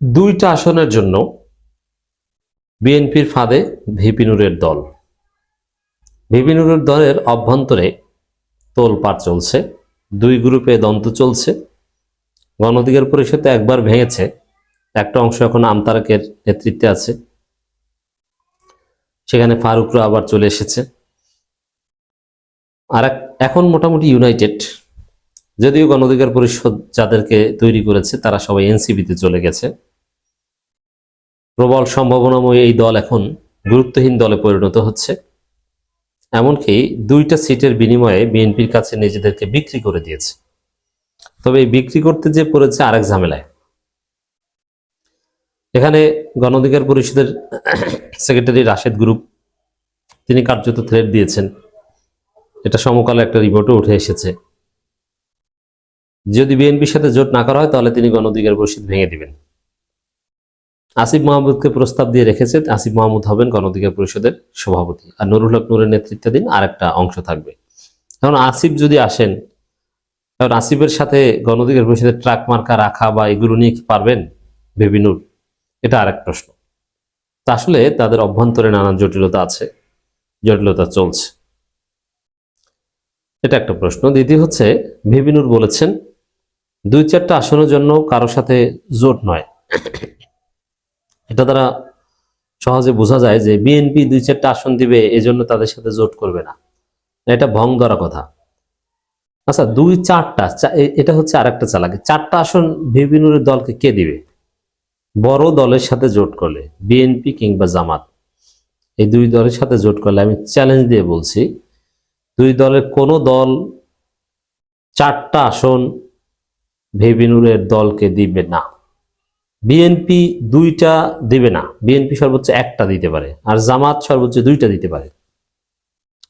দুইটা আসনের জন্য বিএনপির ফাঁদে ভিপি নুরের দল। ভিপি নুরের দলের অভ্যন্তরে তোলপাড় চলছে, দুই গ্রুপে দ্বন্দ্ব চলছে। গণঅধিকার পরিষদে একবার ভেঙেছে, একটা অংশ এখন আমতারকের নেতৃত্বে আছে। সেখানে ফারুকরা আবার চলে এসেছে। আর এখন মোটামুটি ইউনাইটেড, যদিও গণঅধিকার পরিষদ যাদেরকে তৈরি করেছে, তারা সবাই এনসিপিতে চলে গেছে। প্রবল সম্ভাবনাময় এই দল এখন গুরুত্বহীন দলে পরিণত হচ্ছে। এমনকি দুইটা সিটের বিনিময়ে বিএনপির কাছে নিজেদেরকে বিক্রি করে দিয়েছে। তবে বিক্রি করতে যে পড়েছে আরেক ঝামেলায়। এখানে গণঅধিকার পরিষদের সেক্রেটারি রাশেদ গ্রুপ, তিনি কার্যত থ্রেড দিয়েছেন। এটা সমকালে একটা রিপোর্টও উঠে এসেছে। যদি বিএনপির সাথে জোট না করা হয়, তাহলে তিনি গণঅধিকার পরিষদ ভেঙে দিবেন। আসিফ মাহমুদকে প্রস্তাব দিয়ে রেখেছে। আসিফ মাহমুদ হবেন গণঅধিকার পরিষদের সভাপতি আর নুরুল হক নুরের নেতৃত্বাধীন আর একটা অংশ থাকবে। এখন আসিফ যদি আসেন, কারণ আসিফের সাথে গণঅধিকার পরিষদের ট্রাক মার্কা রাখা বা এগুলো নিয়ে কি পারবেন? বেবিনুর এটা আরেক প্রশ্ন। তা আসলে তাদের অভ্যন্তরে নানান জটিলতা আছে, জটিলতা চলছে। এটা একটা প্রশ্ন। দ্বিতীয় হচ্ছে ভিবিনুর বলেছেন, দুই চারটা আসনের জন্য কারও সাথে জোট নয়। এটা তারা সহজে বোঝা যায় যে বিএনপি দুই চারটা আসন দিবে, এজন্য তাদের সাথে জোট করবে না। এটা ভং ধরা কথা। আচ্ছা দুই চারটা এটা হচ্ছে আর একটা চালাকি। চারটা আসন ভিবিনুরের দলকে কে দিবে? বড় দলের সাথে জোট করলে বিএনপি কিংবা জামাত। এই দুই দলের সাথে জোট করলে আমি চ্যালেঞ্জ দিয়ে বলছি, দুই দলের কোনো দল চারটা আসন ভেবিনুরের দলকে দিবে না। বিএনপি দুইটা দিবে না। বিএনপি সর্বোচ্চ একটা দিতে পারে আর জামাত সর্বোচ্চ দুইটা দিতে পারে।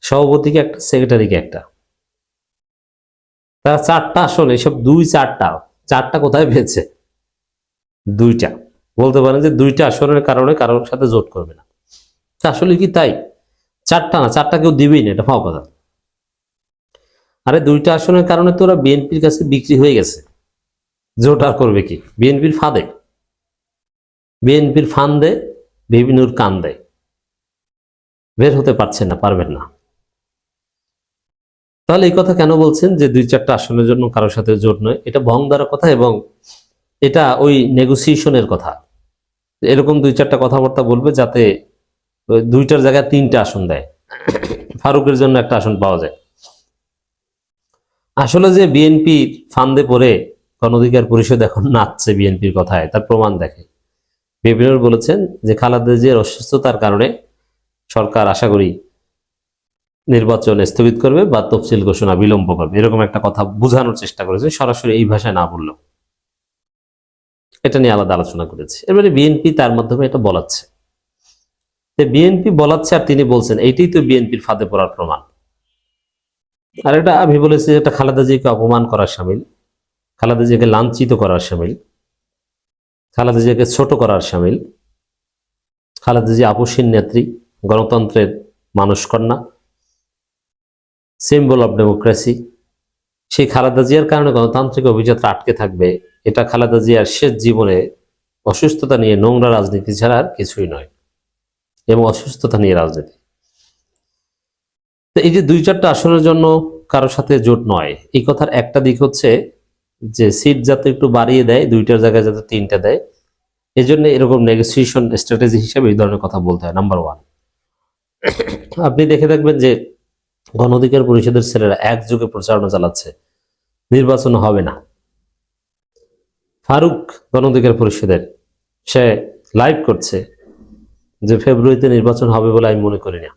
সভাপতিকে একটা সেক্রেটারিকে একটা। তারা চারটা আসন এসব দুই চারটা। চারটা কোথায় পেয়েছে? দুইটা। বলতে পারেন যে দুইটা আসনের কারণে কারোর সাথে জোট করবে না। আসলে কি তাই? চারটা না, চারটা কেউ দিবেই না, এটা ফাও কথা আরে দুইটা আসনের কারণে তো ওরা বিএনপির কাছে বিক্রি হয়ে গেছে। জোট আর করবে কি? বিএনপির ফাঁদে। বিএনপির ফান্দে বিভিন্নর কান দেয় বের হতে পারছেন না, পারবেন না। তাহলে এই কথা কেন বলছেন যে দুই চারটা আসনের জন্য কারোর সাথে জোট নয়? এটা ভং দ্বারা কথা এবং এটা ওই নেগোসিয়েশনের কথা। এরকম দুই চারটা কথাবার্তা বলবে যাতে দুইটার জায়গায় তিনটা আসন দেয়। ফারুকের জন্য একটা আসন পাওয়া যায়। আসলে যে বিএনপির ফান্দে পড়ে গণঅধিকার পরিষদ এখন নাচছে বিএনপির কথায়, তার প্রমাণ দেখে। বিপিনুর বলেছেন যে খালেদা জিয়ার অসুস্থতার কারণে সরকার আশা করি নির্বাচন স্থগিত করবে বা তফসিল ঘোষণা বিলম্ব করবে। এরকম একটা কথা বোঝানোর চেষ্টা করেছে, সরাসরি এই ভাষায় না বললেও। এটা নিয়ে আলাদা আলোচনা করেছে। এবারে বিএনপি তার মাধ্যমে এটা বলাচ্ছে। বিএনপি বলাচ্ছে আর তিনি বলছেন, এইটাই তো বিএনপির ফাঁদে পড়ার প্রমাণ। আর এটা আমি বলেছি এটা খালেদা জিয়াকে অপমান করার সামিল, খালেদা জিয়াকে লাঞ্ছিত করার সামিল। খালেদা জিয়াকে ছোট করার সামিল। খালেদা জিয়া আপসীন নেত্রী, গণতন্ত্রের মানুষ কন্যা সিম্বল অফ ডেমোক্রেসি সেই খালেদা জিয়ার কারণে গণতান্ত্রিক অভিযাত্রা আটকে থাকবে, এটা খালেদা জিয়ার শেষ জীবনে অসুস্থতা নিয়ে নোংরা রাজনীতি ছাড়া আর কিছুই নয়, এবং অসুস্থতা নিয়ে রাজনীতি। এই যে দুই চারটা আসনের জন্য কারোর সাথে জোট নয়, এই কথার একটা দিক হচ্ছে যে সিট যাতে একটু বাড়িয়ে দেয়, দুইটার জায়গায় যাতে তিনটা দেয়। এই জন্য এরকম নেগোসিয়েশন স্ট্র্যাটেজি হিসেবে এই ধরনের কথা বলতে হয় নাম্বার ওয়ান আপনি দেখে থাকবেন যে গণ অধিকার পরিষদের ছেলেরা একযোগে প্রচারণা চালাচ্ছে। নির্বাচন হবে না। ফারুক গণ অধিকার পরিষদের, সে লাইভ করছে যে ফেব্রুয়ারিতে নির্বাচন হবে বলে আমি মনে করি না।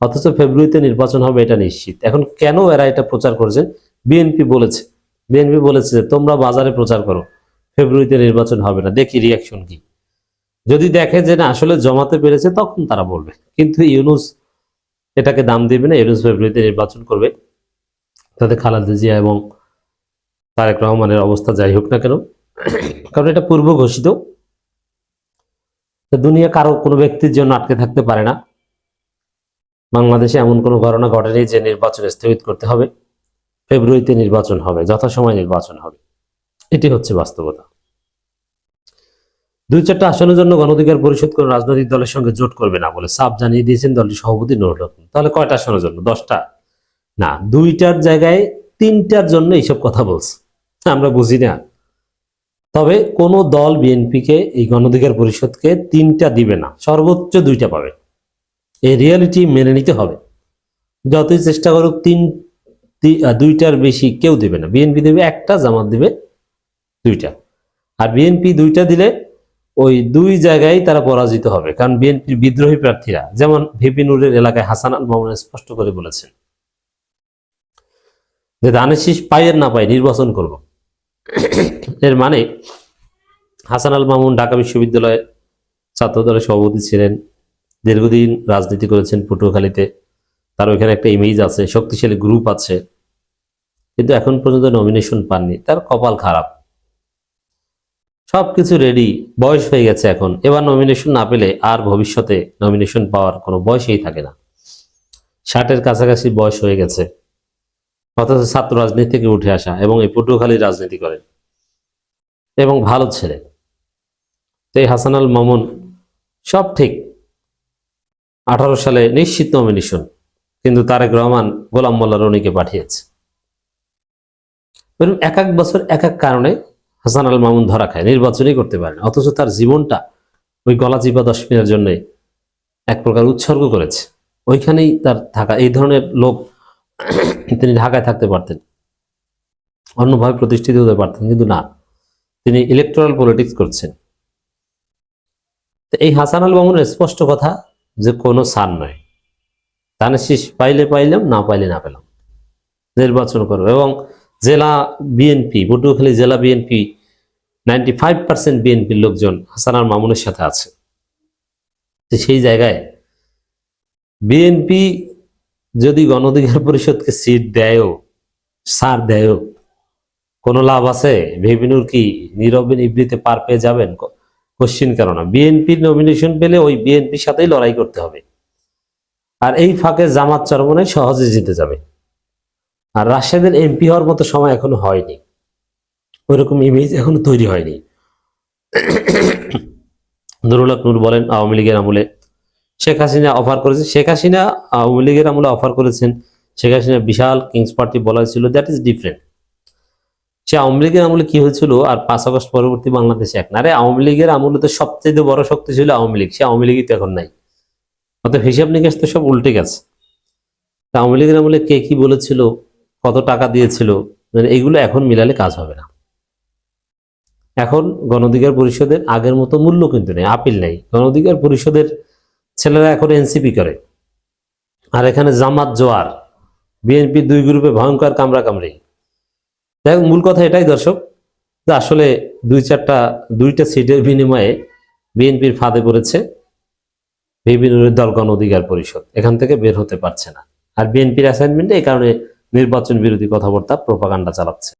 অথচ ফেব্রুয়ারিতে নির্বাচন হবে এটা নিশ্চিত। এখন কেন এরা এটা প্রচার করছেন? বিএনপি বলেছে বিএনপি বলেছে, তোমরা বাজারে প্রচার করো, ফেব্রুয়ারিতে নির্বাচন হবে না। দেখি রিয়াকশন কি। যদি দেখে যে না, আসলে জমাতে পেরেছে, তখন তারা বলবে। কিন্তু ইউনুস এটাকে দাম দিবে না, ইউনুস ফেব্রুয়ারিতে নির্বাচন করবে। তাতে খালেদা জিয়া এবং তারেক রহমানের অবস্থা যাই হোক না কেন। কারণ এটা পূর্ব ঘোষিত। দুনিয়া কারও কোনো ব্যক্তির জন্য আটকে থাকতে পারে না। বাংলাদেশে এমন কোনো ঘটনা ঘটেনি যে নির্বাচন স্থগিত করতে হবে। ফেব্রুয়ারিতে নির্বাচন হবে, যথাসময় নির্বাচন হবে। এটি হচ্ছে বাস্তবতা। দুই চারটা আসনের জন্য গণঅধিকার পরিষদ কোন রাজনৈতিক দলের সঙ্গে জোট করবে না বলে সাফ জানিয়ে দিয়েছেন দলটির সভাপতি নুরুল হক। তাহলে কয়টা আসনের জন্য? দশটা? না, দুইটার জায়গায় তিনটার জন্য এইসব কথা বলছে। আমরা বুঝি না। তবে কোন দল বিএনপিকে এই গণঅধিকার পরিষদকে তিনটা দিবে না, সর্বোচ্চ দুইটা পাবে। এই রিয়ালিটি মেনে নিতে হবে। যতই চেষ্টা করুক, তিন দুইটার বেশি কেউ দেবে না। বিএনপি দেবে একটা, জামাত দেবে দুইটা। আর বিএনপি দুইটা দিলে ওই দুই জায়গায় তারা পরাজিত হবে, কারণ বিএনপির বিদ্রোহী প্রার্থীরা, যেমন ভিপি নুরের এলাকায় হাসান আল মামুন স্পষ্ট করে বলেছেন যে ধানের শীষ পাই আর না পাই, নির্বাচন করব। এর মানে হাসান আল মামুন ঢাকা বিশ্ববিদ্যালয়ে ছাত্র দলের সভাপতি ছিলেন, দীর্ঘদিন রাজনীতি করেছেন পটুয়াখালীতে, তার ওইখানে একটা ইমেজ আছে, শক্তিশালী গ্রুপ আছে। কিন্তু এখন পর্যন্ত নমিনেশন পাননি। তার কপাল খারাপ। সবকিছু রেডি বয়স হয়ে গেছে এখন। এবার নমিনেশন না পেলে আর ভবিষ্যতে নমিনেশন পাওয়ার কোনো বয়সই থাকে না। ষাটের কাছাকাছি বয়স হয়ে গেছে। অথচ ছাত্র রাজনীতি থেকে উঠে আসা এবং এই পটুয়াখালী রাজনীতি করেন। এবং ভালো ছেলে। তো এই হাসান আল মামুন সব ঠিক। আঠারো সালে নিশ্চিত নমিনেশন কিন্তু তারেক রহমান গোলাম মোল্লা রনিকে পাঠিয়েছে। এরকম এক এক বছর এক এক কারণে হাসান আল মামুন ধরা খায়, নির্বাচনই করতে পারেন অথচ তার জীবনটা ওই গলা চিপা দশমিনের জন্য এক প্রকার উৎসর্গ করেছে। ওইখানেই তার থাকা, এই ধরনের লোক তিনি ঢাকায় থাকতে পারতেন অন্যভাবে প্রতিষ্ঠিত হতে পারতেন, কিন্তু না, তিনি ইলেকট্রাল পলিটিক্স করছেন। এই হাসান আল মামুনের স্পষ্ট কথা যে কোনো সার নয় তানে শীষ পাইলে পাইলাম, না পাইলে না পেলাম, নির্বাচন করব এবং জেলা বিএনপি পটুয়াখালী জেলা বিএনপি নাইনটি ফাইভ পার্সেন্ট বিএনপির লোকজন হাসান আল মামুনের সাথে আছে। সেই জায়গায় বিএনপি যদি গণঅধিকার পরিষদকে সিট দেয়ও সার দেয়ও, কোনো লাভ আছে? ভেবিনুর কি নীরবে নিবৃতে পার পেয়ে যাবেন? কোশ্চিন কেন না বিএনপির নমিনেশন পেলে ওই বিএনপির সাথেই লড়াই করতে হবে। আর এই ফাঁকে জামাত চরমনে সহজে জিতে যাবে। আর রাশিয়াদের এমপি হওয়ার মতো সময় এখনও হয়নি। ওইরকম ইমেজ এখনও তৈরি হয়নি। নুরুল নূর বলেন, আওয়ামী লীগের আমলে শেখ হাসিনা অফার করেছে শেখ হাসিনা আওয়ামী লীগের আমলে অফার করেছেন। শেখ হাসিনা বিশাল কিংস পার্টি বলা হয়েছিল দ্যাট ইজ ডিফারেন্ট সে আওয়ামী লীগের আমলে কি হয়েছিল? আর পাঁচ আগস্ট পরবর্তী বাংলাদেশে এক না? আওয়ামী লীগের আমলে তো সবচেয়ে বড় শক্তি ছিল আওয়ামী লীগ। সে আওয়ামী লীগই তো এখন নাই। অর্থাৎ হিসাব নিকাশ তো সব উল্টে গেছে। আওয়ামী লীগের আমলে কে কি বলেছিল? কত টাকা দিয়েছিল মানে এগুলো এখন মিলালে কাজ হবে না। এখন গণঅধিকার পরিষদের আগের মতো মূল্য কিন্তু নেই, আপিল নেই। গণঅধিকার পরিষদের ছেলেরা এখন এনসিপি করে। আর এখানে জামাত জোয়ার, বিএনপি দুই গ্রুপে ভয়ঙ্কর কামড়া কামড়ি যাই মূল কথা এটাই দর্শক, যে আসলে দুই চারটা, দুইটা সিটের বিনিময়ে বিএনপির ফাঁদে পড়েছে বিভিন্ন দল গণ অধিকার পরিষদ। এখান থেকে বের হতে পারছে না। আর বিএনপির অ্যাসাইনমেন্টে এই কারণে নির্বাচন বিরোধী কথাবার্তা প্রোপাগান্ডা চালাচ্ছে।